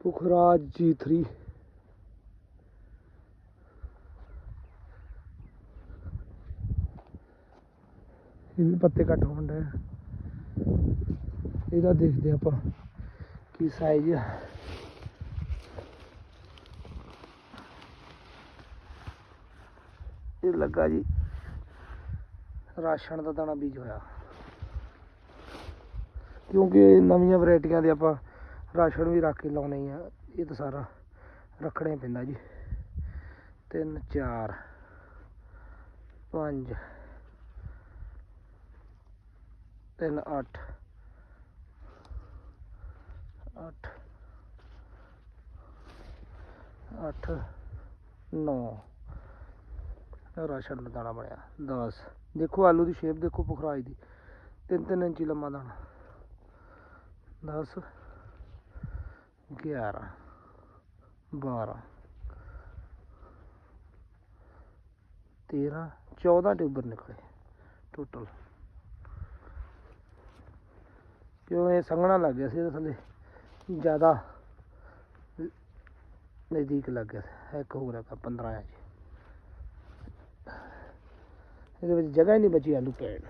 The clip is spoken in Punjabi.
ਪੁਖਰਾਜ G3 ਇਹ ਵੀ ਪੱਤੇ ਕੱਟ ਹੋਣ ਡਏ ਆ। ਇਹਦਾ ਦੇਖਦੇ ਆਪਾਂ ਕੀ ਸਾਈਜ਼ ਆ। ਇਹ ਲੱਗਾ ਜੀ ਰਾਸ਼ਨ ਦਾ ਦਾਣਾ ਬੀਜ ਹੋਇਆ। ਕਿਉਂਕਿ ਨਵੀਆਂ ਵੈਰਾਈਟੀਆਂ ਦੇ ਆਪਾਂ ਰਾਸ਼ਨ ਵੀ ਰੱਖ ਕੇ ਲਾਉਣੇ ਆ। ਇਹ ਤਾਂ ਸਾਰਾ ਰੱਖਣਾ ਹੀ ਪੈਂਦਾ ਜੀ। ਤਿੰਨ, ਚਾਰ, ਪੰਜ, ਤਿੰਨ, ਅੱਠ ਅੱਠ ਅੱਠ, ਨੌ। ਇਹ ਰਾਸ਼ਨ ਦਾ ਦਾਣਾ ਬਣਿਆ 10 ਦੇਖੋ ਆਲੂ ਦੀ ਸ਼ੇਪ ਦੇਖੋ ਪੁਖਰਾਜ ਦੀ। 3-3 ਇੰਚੀ ਲੰਮਾ ਦਾਣਾ। 10 11 12 13 14 ਟਿਊਬਰ ਨਿਕਲੇ। ਟੋਟਲ ਕਿਉਂ ਇਹ ਸੰਘਣਾ ਲੱਗ ਗਿਆ ਸੀ, ਇਹਦੇ ਥੱਲੇ? ਜ਼ਿਆਦਾ ਨਜ਼ਦੀਕ ਲੱਗ ਗਿਆ ਸੀ। ਇੱਕ ਹੋ ਰਿਹਾ 15 ਆ ਜੀ। ਇਹਦੇ ਵਿੱਚ ਜਗ੍ਹਾ ਹੀ ਨਹੀਂ ਬਚੀ ਆਲੂ ਪੈਣ